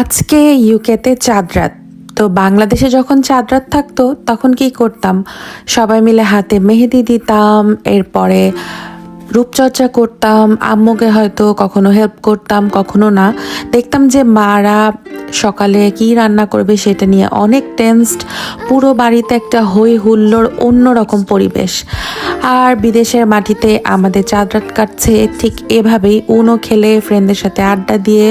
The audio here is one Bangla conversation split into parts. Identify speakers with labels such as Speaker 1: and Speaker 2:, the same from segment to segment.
Speaker 1: আজকে ইউকেতে চাঁদ রাত। তো বাংলাদেশে যখন চাঁদ রাত থাকতো, তখন কি করতাম? সবাই মিলে হাতে মেহেদি দিতাম, এরপরে রূপচর্চা করতাম, আম্মুকে হয়তো কখনো হেল্প করতাম, কখনো না। দেখতাম যে মারা সকালে কি রান্না করবে সেটা নিয়ে অনেক টেন্সড পুরো বাড়িতে একটা হই হুল্লোড় অন্যরকম পরিবেশ। আর বিদেশের মাটিতে আমাদের চাঁদ রাত কাটছে ঠিক এভাবেই। উনো খেলে ফ্রেন্ডদের সাথে আড্ডা দিয়ে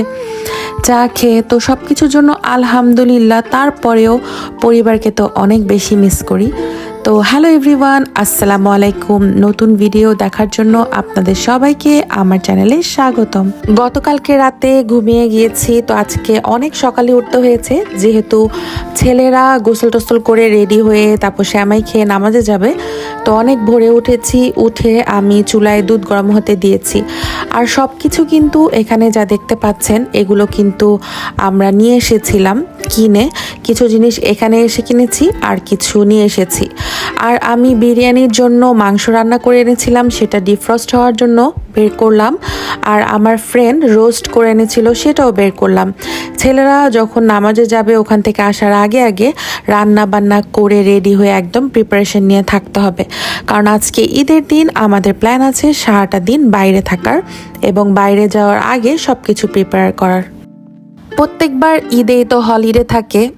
Speaker 1: চা খেয়ে তো সব কিছুর জন্য আলহামদুলিল্লাহ তারপরেও পরিবারকে তো অনেক বেশি মিস করি। তো হ্যালো এভরিওয়ান, আসসালামু আলাইকুম। নতুন ভিডিও দেখার জন্য আপনাদের সবাইকে আমার চ্যানেলে স্বাগতম। গতকালকে রাতে ঘুমিয়ে গিয়েছি, তো আজকে অনেক সকালে উঠতে হয়েছে। যেহেতু ছেলেরা গোসল টোসল করে রেডি হয়ে তারপর শ্যামাই খেয়ে নামাজে যাবে, তো অনেক ভোরে উঠেছি, উঠে আমি চুলায় দুধ গরম হতে দিয়েছি। আর সব কিছু কিন্তু এখানে যা দেখতে পাচ্ছেন, এগুলো কিন্তু আমরা নিয়ে এসেছিলাম কিনে। কিছু জিনিস এখানে এসে কিনেছি আর কিছু নিয়ে এসেছি। আর আমি বিরিয়ানির জন্য মাংস রান্না করে এনেছিলাম, সেটা ডিফ্রস্ট হওয়ার জন্য বের করলাম। আর আমার ফ্রেন্ড রোস্ট করে এনেছিল, সেটাও বের করলাম। ছেলেরা যখন নামাজে যাবে, ওখান থেকে আসার আগে আগে রান্না বান্না করে রেডি হয়ে একদম প্রিপারেশন নিয়ে থাকতে হবে। কারণ আজকে ঈদের দিন, আমাদের প্ল্যান আছে সারাটা দিন বাইরে থাকার এবং বাইরে যাওয়ার আগে সব কিছু প্রিপেয়ার করার। প্রত্যেকবার ঈদে তো হলিডে থাকে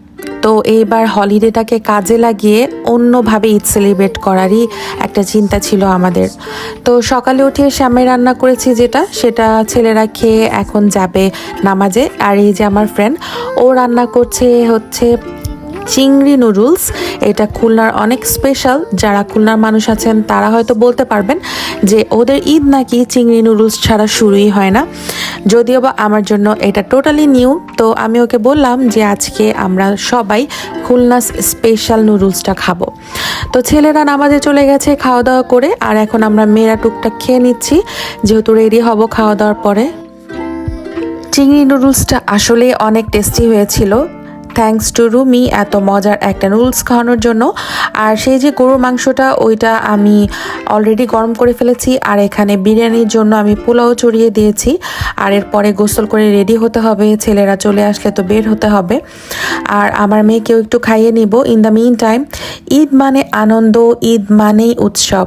Speaker 1: তো এইবার হলিডেটাকে কাজে লাগিয়ে অন্যভাবে ঈদ সেলিব্রেট করারই একটা চিন্তা ছিল আমাদের। তো সকালে উঠে শ্যামে রান্না করেছি যেটা, সেটা ছেলেরা খেয়ে এখন যাবে নামাজে। আর এই যে আমার ফ্রেন্ড ও রান্না করছে হচ্ছে চিংড়ি নুডলস এটা খুলনার অনেক স্পেশাল যারা খুলনার মানুষ আছেন, তারা হয়তো বলতে পারবেন যে ওদের ঈদ নাকি চিংড়ি নুডলস ছাড়া শুরুই হয় না। যদিও বা আমার জন্য এটা টোটালি নিউ তো আমি ওকে বললাম যে আজকে আমরা সবাই খুলনা স্পেশাল নুডলসটা খাব। তো ছেলেরা নামাজে চলে গেছে খাওয়া দাওয়া করে, আর এখন আমরা মেয়েরা টুকটাক খেয়ে নিচ্ছি। যেহেতু রেডি হব খাওয়া দাওয়ার পরে। চিংড়ি নুডলসটা আসলে অনেক টেস্টি হয়েছিল। থ্যাঙ্কস টু রুমি এত মজার একটা নুডলস খাওয়ানোর জন্য। আর সেই যে গরুর মাংসটা, ওইটা আমি অলরেডি গরম করে ফেলেছি। আর এখানে বিরিয়ানির জন্য আমি পোলাও চড়িয়ে দিয়েছি। আর এরপরে গোসল করে রেডি হতে হবে। ছেলেরা চলে আসলে তো বের হতে হবে। আর আমার মেয়েকেও একটু খাইয়ে নিব। In the mean time Eid মানে আনন্দ, ঈদ মানেই উৎসব।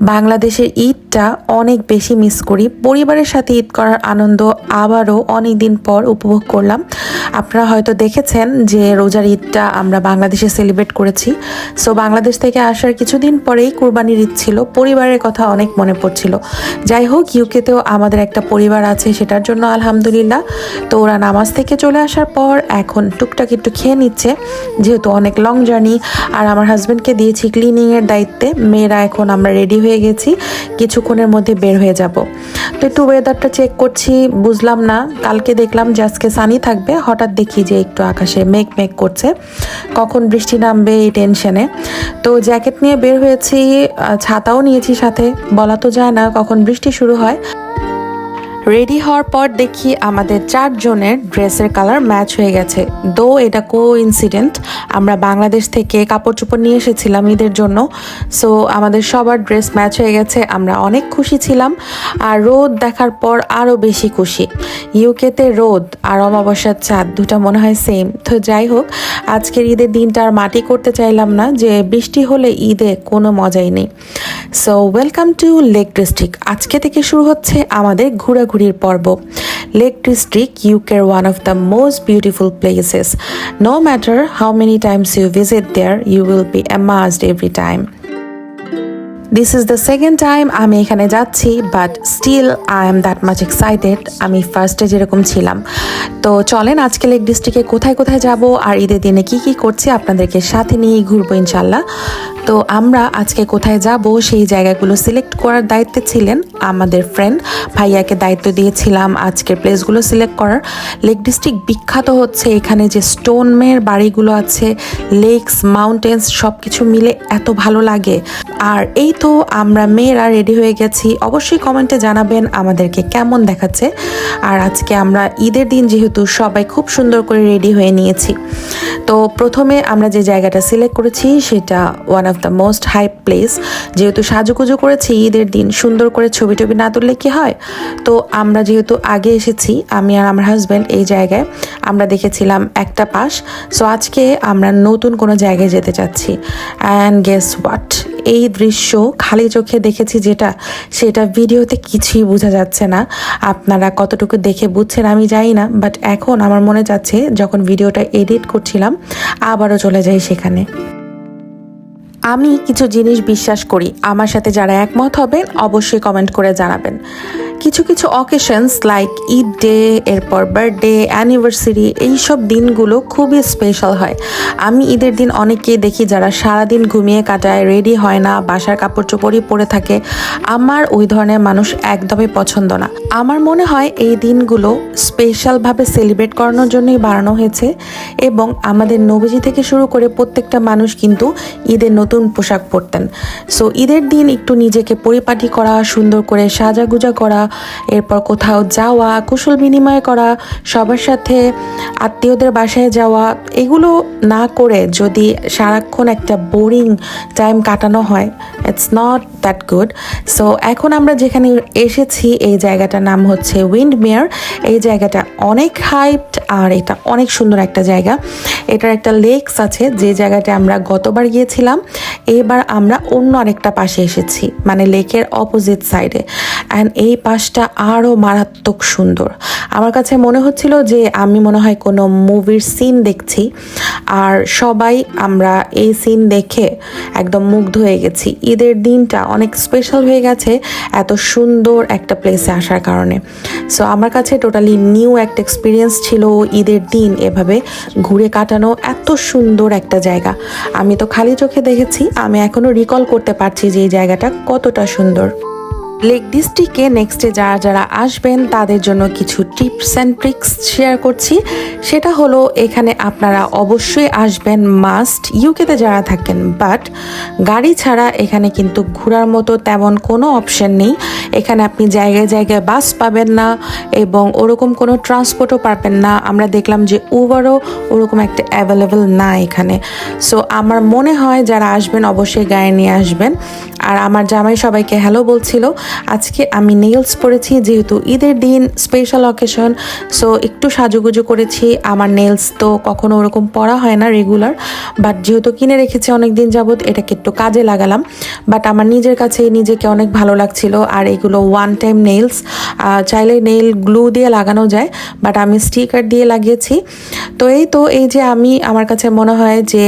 Speaker 1: বাংলাদেশের ঈদটা অনেক বেশি মিস করি। পরিবারের সাথে ঈদ করার আনন্দ আবারও অনেক দিন পর উপভোগ করলাম। আপনারা হয়তো দেখেছেন যে রোজার ঈদটা আমরা বাংলাদেশে সেলিব্রেট করেছি। সো বাংলাদেশ থেকে আসার কিছুদিন পরেই কুরবানির ঈদ ছিল। পরিবারের কথা অনেক মনে পড়ছিল। যাই হোক ইউকেতেও আমাদের একটা পরিবার আছে, সেটার জন্য আলহামদুলিল্লাহ। তো ওরা নামাজ থেকে চলে আসার পর এখন টুকটাক একটু খেয়ে নিচ্ছে, যেহেতু অনেক লং জার্নি আর আমার হাজব্যান্ডকে দিয়েছি ক্লিনিংয়ের দায়িত্বে। মেয়েরা এখন আমরা রেডি হয়ে গেছি, কিছুক্ষণের মধ্যে বের হয়ে যাব। তো একটু ওয়েদারটা চেক করছি, বুঝলাম না। কালকে দেখলাম যে আজকে সানি থাকবে, হঠাৎ দেখি যে একটু আকাশে মেঘ মেঘ করছে। কখন বৃষ্টি নামবে এই টেনশনে তো জ্যাকেট নিয়ে বের হয়েছি ছাতাও নিয়েছি সাথে, বলা তো যায় না কখন বৃষ্টি শুরু হয়। রেডি হওয়ার পর দেখি আমাদের চারজনের ড্রেসের কালার ম্যাচ হয়ে গেছে। দো এটা কো ইনসিডেন্ট আমরা বাংলাদেশ থেকে কাপড় চোপড় নিয়ে এসেছিলাম ঈদের জন্য। সো আমাদের সবার ড্রেস ম্যাচ হয়ে গেছে, আমরা অনেক খুশি ছিলাম। আর রোদ দেখার পর আরও বেশি খুশি। ইউকেতে রোদ আর অমাবস্যার চাঁদ, দুটা মনে হয় সেম তো যাই হোক, আজকের ঈদের দিনটা আর মাটি করতে চাইলাম না যে বৃষ্টি হলে ঈদে কোনো মজাই নেই। So welcome to Lake District আজকে থেকে শুরু হচ্ছে আমাদের ঘোরাঘুরির পর্ব। লেক ডিস্ট্রিক্ট ইউকের one of the most beautiful places no matter how many times you visit there you will be amazed every time this is the second time আমি এখানে যাচ্ছি but still I am that much excited আমি ফার্স্টে যেরকম ছিলাম। তো চলেন আজকে লেক ডিস্ট্রিক্টে কোথায় কোথায় যাব আর ঈদের দিনে কি কি করছি আপনাদেরকে সাথে নিয়েই ঘুরবো ইনশাল্লাহ তো আমরা আজকে কোথায় যাব সেই জায়গাগুলো সিলেক্ট করার দায়িত্বে ছিলেন আমাদের ফ্রেন্ড ভাইয়াকে দায়িত্ব দিয়েছিলাম আজকের প্লেসগুলো সিলেক্ট করার। লেক ডিস্ট্রিক্ট বিখ্যাত হচ্ছে এখানে যে স্টোনমের বাড়িগুলো আছে লেকস মাউন্টেন্স সব কিছু মিলে এত ভালো লাগে। আর এই তো আমরা মেয়েরা রেডি হয়ে গেছি। অবশ্যই কমেন্টে জানাবেন আমাদেরকে কেমন দেখাচ্ছে। আর আজকে আমরা ঈদের দিন যেহেতু সবাই খুব সুন্দর করে রেডি হয়ে নিয়েছি। তো প্রথমে আমরা যে জায়গাটা সিলেক্ট করেছি সেটা one of the most high place যেহেতু সাজুগুজু করেছি, ঈদের দিন সুন্দর করে ছবি টবি না তুললে কি হয়? তো আমরা যেহেতু আগে এসেছি, আমি আর আমার হাজব্যান্ড এই জায়গায়, আমরা দেখেছিলাম একটা পাস সো আজকে আমরা নতুন কোনো জায়গায় যেতে চাচ্ছি। অ্যান্ড গেস হোয়াট এই দৃশ্য খালি চোখে দেখেছি যেটা, সেটা ভিডিওতে কিছুই বোঝা যাচ্ছে না। আপনারা কতটুকু দেখে বুঝছেন আমি জানি না বাট এখন আমার মনে যাচ্ছে যখন ভিডিওটা এডিট করছিলাম, আবারও চলে যাই সেখানে। আমি কিছু জিনিস বিশ্বাস করি। আমার সাথে যারা একমত হবেন অবশ্যই কমেন্ট করে জানাবেন। কিছু কিছু অকেশনস লাইক ঈদ ডে এরপর বার্থডে অ্যানিভার্সারি এইসব দিনগুলো খুবই স্পেশাল হয়। আমি ঈদের দিন অনেককেই দেখি যারা সারাদিন ঘুমিয়ে কাটায় রেডি হয় না, বাসার কাপড় চোপড়ই পরে থাকে। আমার ওই ধরনের মানুষ একদমই পছন্দ না। আমার মনে হয় এই দিনগুলো স্পেশালভাবে সেলিব্রেট করানোর জন্যই বানানো হয়েছে এবং আমাদের নবীজি থেকে শুরু করে প্রত্যেকটা মানুষ কিন্তু ঈদের নতুন পোশাক পরতেন। সো ঈদের দিন একটু নিজেকে পরিপাটি করা, সুন্দর করে সাজাগুজা করা এরপর কোথাও যাওয়া, কুশল বিনিময় করা, সবার সাথে আত্মীয়দের বাসায় যাওয়া, এগুলো না করে যদি সারাক্ষণ একটা বোরিং টাইম কাটানো হয় it's not that good so এখন আমরা যেখানে এসেছি, এই জায়গাটার নাম হচ্ছে উইন্ড মেয়ার এই জায়গাটা অনেক হাইট আর এটা অনেক সুন্দর একটা জায়গা। এটার একটা লেকস আছে, যে জায়গাটা আমরা গতবার গিয়েছিলাম। এবার আমরা অন্য আরেকটা পাশে এসেছি মানে লেকের অপোজিট সাইডে অ্যান্ড এই পাশটা আরও মারাত্মক সুন্দর। আমার কাছে মনে হচ্ছিল যে আমি মনে হয় কোনো মুভির সিন দেখছি, আর সবাই আমরা এই সিন দেখে একদম মুগ্ধ হয়ে গেছি। ঈদের দিনটা অনেক স্পেশাল হয়ে গেছে এত সুন্দর একটা প্লেসে আসার কারণে। সো আমার কাছে টোটালি নিউ একটা এক্সপিরিয়েন্স ছিল ঈদের দিন এভাবে ঘুরে কাটানো এত সুন্দর একটা জায়গা। আমি তো খালি চোখে দেখেছি, আমি এখনও রিকল করতে পারছি যে এই জায়গাটা কতটা সুন্দর। লেক ডিস্ট্রিক্টে নেক্সটে যারা যারা আসবেন, তাদের জন্য কিছু টিপস অ্যান্ড ট্রিক্স শেয়ার করছি। সেটা হলো, এখানে আপনারা অবশ্যই আসবেন মাস্ট ইউকেতে যারা থাকেন বাট গাড়ি ছাড়া এখানে কিন্তু ঘোরার মতো তেমন কোনো অপশন নেই। এখানে আপনি জায়গায় জায়গায় বাস পাবেন না, এবং ওরকম কোনো ট্রান্সপোর্টও পাবেন না। আমরা দেখলাম যে উবারও ওরকম একটা অ্যাভেলেবেল না এখানে। সো আমার মনে হয় যারা আসবেন, অবশ্যই গায়ে নিয়ে আসবেন। আর আমার জামাই সবাইকে হ্যালো বলছিল আজকে আমি নেলস পরেছি, যেহেতু ঈদের দিন স্পেশাল অকেশন সো একটু সাজুগুজু করেছি। আমার নেলস তো কখনো ওরকম পরা হয় না রেগুলার বাট যেহেতু কিনে রেখেছি অনেক দিন যাবত এটাকে একটু কাজে লাগালাম। বাট আমার নিজের কাছে নিজেকে অনেক ভালো লাগছিল, আর এগুলো ওয়ান টাইম নেলস চাইলে নেল গ্লু দিয়ে লাগানো যায় বাট আমি স্টিকার দিয়ে লাগিয়েছি। তো এই তো, এই যে আমি, আমার কাছে মনে হয় যে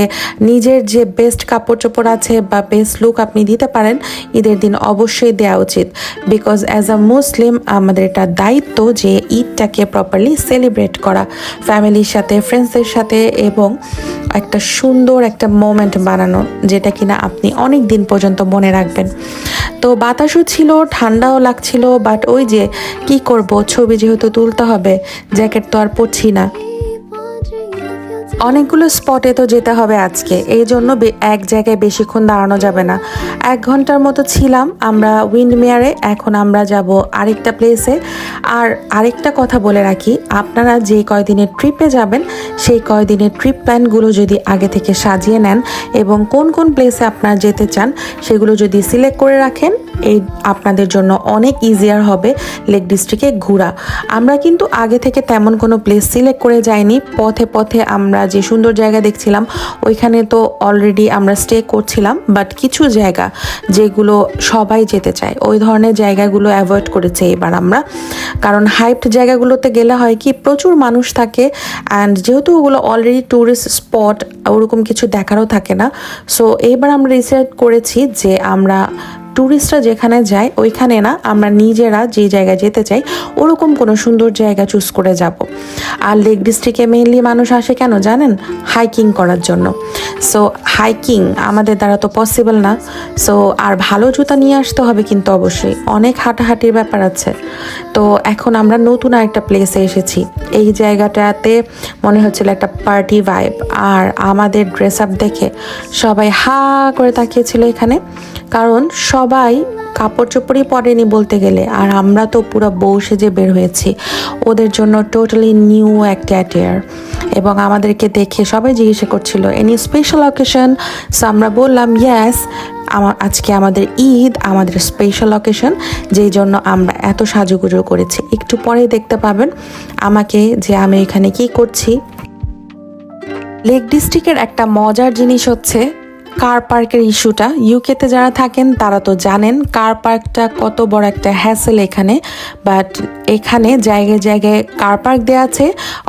Speaker 1: নিজের যে বেস্ট কাপড় চোপড় আছে বা বেস্ট লুক আপনি দিতে পারেন, ঈদের দিন অবশ্যই দেওয়া উচিত। বিকজ অ্যাজ আ মুসলিম আমাদের এটা দায়িত্ব যে ঈদটাকে প্রপারলি সেলিব্রেট করা ফ্যামিলির সাথে ফ্রেন্ডসদের সাথে, এবং একটা সুন্দর একটা মোমেন্ট বানানো, যেটা কিনা আপনি অনেক দিন পর্যন্ত মনে রাখবেন। তো বাতাসও ছিল, ঠান্ডাও লাগছিল বাট ওই যে কি করব, ছবি যেহেতু তুলতে হবে জ্যাকেট তো আর পরছি না। অনেকগুলো স্পটে তো যেতে হবে আজকে। এই জন্য এক জায়গায় বেশিক্ষণ দাঁড়ানো যাবে না। এক ঘণ্টার মতো ছিলাম আমরা উইন্ডমেয়ারে, এখন আমরা যাব আরেকটা প্লেসে। আর আরেকটা কথা বলে রাখি, আপনারা যে কয়দিনের ট্রিপে যাবেন, সেই কয়দিনের ট্রিপ প্ল্যানগুলো যদি আগে থেকে সাজিয়ে নেন এবং কোন কোন প্লেসে আপনারা যেতে চান, সেগুলো যদি সিলেক্ট করে রাখেন এই আপনাদের জন্য অনেক ইজিয়ার হবে লেক ডিস্ট্রিক্টে ঘোরা। আমরা কিন্তু আগে থেকে তেমন কোনো প্লেস সিলেক্ট করে যাইনি। পথে পথে আমরা যে সুন্দর জায়গা দেখছিলাম, ওইখানে তো অলরেডি আমরা স্টে করছিলাম। বাট কিছু জায়গা যেগুলো সবাই যেতে চায়, ওই ধরনের জায়গাগুলো অ্যাভয়েড করেছে এবার আমরা। কারণ হাইপড জায়গাগুলোতে গেলে হয় কি, প্রচুর মানুষ থাকে। অ্যান্ড যেহেতু ওগুলো অলরেডি ট্যুরিস্ট স্পট ওরকম কিছু দেখারও থাকে না। সো এইবার আমরা রিসার্চ করেছি যে আমরা ট্যুরিস্টরা যেখানে যায়, ওইখানে না আমরা নিজেরা যে জায়গায় যেতে চাই, ওরকম কোনো সুন্দর জায়গা চুজ করে যাব। আর লেক ডিস্ট্রিক্টে মেইনলি মানুষ আসে কেন জানেন? হাইকিং করার জন্য। সো হাইকিং আমাদের দ্বারা তো পসিবল না। সো আর ভালো জুতা নিয়ে আসতে হবে কিন্তু অবশ্যই। অনেক হাঁটাহাঁটির ব্যাপার আছে। তো, এখন আমরা নতুন আরেকটা প্লেসে এসেছি। এই জায়গাটাতে মনে হচ্ছিল একটা পার্টি ভাইব আর আমাদের ড্রেস আপ দেখে সবাই হা করে তাকিয়েছিল এখানে। কারণ সবাই কাপড় চোপড়ই পরেনি বলতে গেলে। আর আমরা তো পুরো বউ সেজে বের হয়েছি। ওদের জন্য টোটালি নিউ একটা অ্যাটিয়ার এবং আমাদেরকে দেখে সবাই জিজ্ঞাসা করছিল এনি স্পেশাল অকেশন সো আমরা বললাম ইয়াস আমার আজকে আমাদের ঈদ, আমাদের স্পেশাল অকেশন যেই জন্য আমরা এত সাজুগুজু করেছি। একটু পরেই দেখতে পাবেন আমাকে যে আমি এখানে কি করছি। লেক ডিস্ট্রিক্টের একটা মজার জিনিস হচ্ছে কার পার্কের ইস্যুটা ইউকেতে যারা থাকেন, তারা তো জানেন কার পার্কটা কত বড় একটা হ্যাসেল এখানে। বাট এখানে জায়গায় জায়গায় কার পার্ক দেওয়া আছে।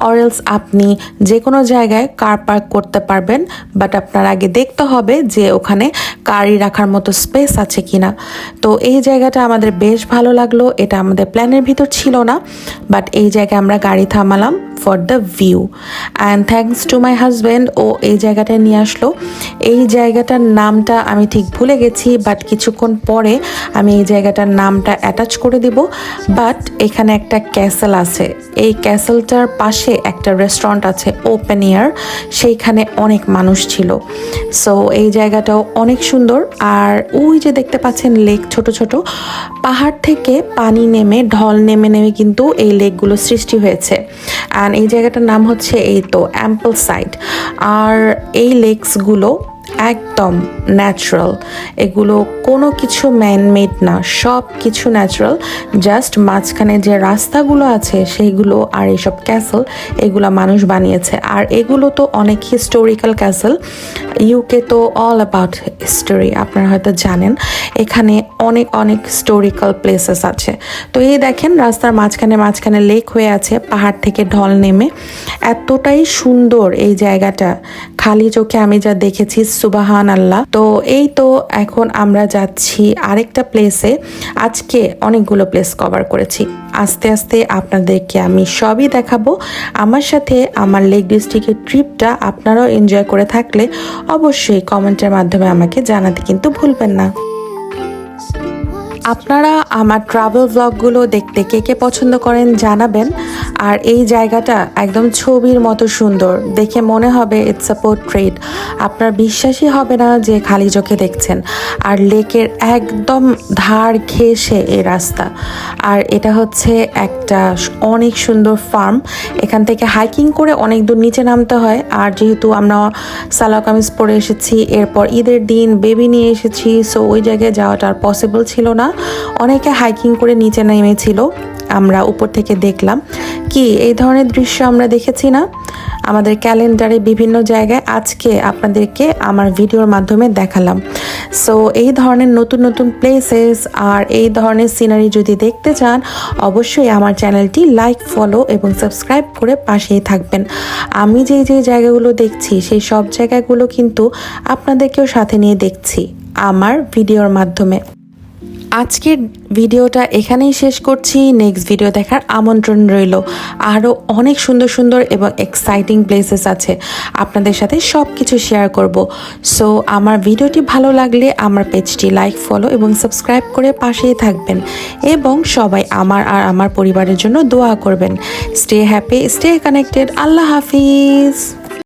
Speaker 1: অরেলস আপনি যে কোনো জায়গায় কার পার্ক করতে পারবেন। বাট আপনার আগে দেখতে হবে যে ওখানে গাড়ি রাখার মতো স্পেস আছে কিনা। তো এই জায়গাটা আমাদের বেশ ভালো লাগল। এটা আমাদের প্ল্যানের ভিতর ছিল না। বাট এই জায়গায় আমরা গাড়ি থামালাম। For the view and thanks to my husband ও এই জায়গাটা নিয়ে আসলো। এই জায়গাটার নামটা আমি ঠিক ভুলে গেছি বাট কিছুক্ষণ পরে আমি এই জায়গাটার নামটা অ্যাটাচ করে দিব। বাট এখানে একটা ক্যাসেল আছে। এই ক্যাসেলটার পাশে একটা রেস্টুরেন্ট আছে ওপেন এয়ার সেইখানে অনেক মানুষ ছিল। সো এই জায়গাটাও অনেক সুন্দর। আর ওই যে দেখতে পাচ্ছেন লেক ছোট ছোট। পাহাড় থেকে পানি নেমে, ঢল নেমে নেমে কিন্তু এই লেকগুলো সৃষ্টি হয়েছে। অ্যান্ড এই জায়গাটার নাম হচ্ছে এই তো অ্যাম্পল সাইড আর এই লেকসগুলো একদম ন্যাচারাল এগুলো কোনো কিছু ম্যানমেড না, সব কিছু ন্যাচারাল জাস্ট মাঝখানে যে রাস্তাগুলো আছে, সেইগুলো আর এইসব ক্যাসেল এগুলো মানুষ বানিয়েছে। আর এগুলো তো অনেক হিস্টোরিক্যাল ক্যাসেল ইউকে তো অল অ্যাবাউট হিস্টোরি আপনারা হয়তো জানেন। এখানে অনেক অনেক হিস্টোরিক্যাল প্লেসেস আছে। তো এই দেখেন, রাস্তার মাঝখানে মাঝখানে লেক হয়ে আছে, পাহাড় থেকে ঢল নেমে। এতটাই সুন্দর এই জায়গাটা। খালি চোখে আমি যা দেখেছি সুবাহান আল্লাহ তো এই তো এখন আমরা যাচ্ছি আরেকটা প্লেসে আজকে অনেকগুলো প্লেস কভার করেছি। আস্তে আস্তে আপনাদেরকে আমি সবই দেখাবো। আমার সাথে আমার লেক ডিস্ট্রিক্টের ট্রিপটা আপনারাও এনজয় করে থাকলে অবশ্যই কমেন্টের মাধ্যমে আমাকে জানাতে কিন্তু ভুলবেন না। আপনারা আমার ট্রাভেল ব্লগগুলো দেখতে কে কে পছন্দ করেন জানাবেন। আর এই জায়গাটা একদম ছবির মতো সুন্দর। দেখে মনে হবে ইটস আ পোর্ট্রেট আপনার বিশ্বাসই হবে না যে খালি চোখে দেখছেন। আর লেকের একদম ধার ঘেসে এই রাস্তা। আর এটা হচ্ছে একটা অনেক সুন্দর ফার্ম এখান থেকে হাইকিং করে অনেক দূর নিচে নামতে হয়। আর যেহেতু আমরা সালা কামিজ পরে এসেছি, এরপর ঈদের দিন বেবি নিয়ে এসেছি সো ওই জায়গায় যাওয়াটা আর পসিবল ছিল না। অনেকে হাইকিং করে নিচে নেমেছিল। আমরা উপর থেকে দেখলাম কি এই ধরনের দৃশ্য আমরা দেখেছি না। আমাদের ক্যালেন্ডারে বিভিন্ন জায়গায় আজকে আপনাদেরকে আমার ভিডিওর মাধ্যমে দেখালাম। সো এই ধরনের নতুন নতুন প্লেসেস আর এই ধরনের সিনারি যদি দেখতে চান, অবশ্যই আমার চ্যানেলটি লাইক ফলো এবং সাবস্ক্রাইব করে পাশেই থাকবেন। আমি যে যে জায়গাগুলো দেখছি, সেই সব জায়গাগুলো কিন্তু আপনাদেরকেও সাথে নিয়ে দেখছি আমার ভিডিওর মাধ্যমে। আজকের ভিডিওটা এখানেই শেষ করছি। নেক্সট ভিডিও দেখার আমন্ত্রণ রইল। আরও অনেক সুন্দর সুন্দর এবং এক্সাইটিং প্লেসেস আছে আপনাদের সাথে সব কিছু শেয়ার করব। সো আমার ভিডিওটি ভালো লাগলে আমার পেজটি লাইক ফলো এবং সাবস্ক্রাইব করে পাশেই থাকবেন এবং সবাই আমার আর আমার পরিবারের জন্য দোয়া করবেন। স্টে হ্যাপি স্টে কানেক্টেড আল্লাহ হাফিজ।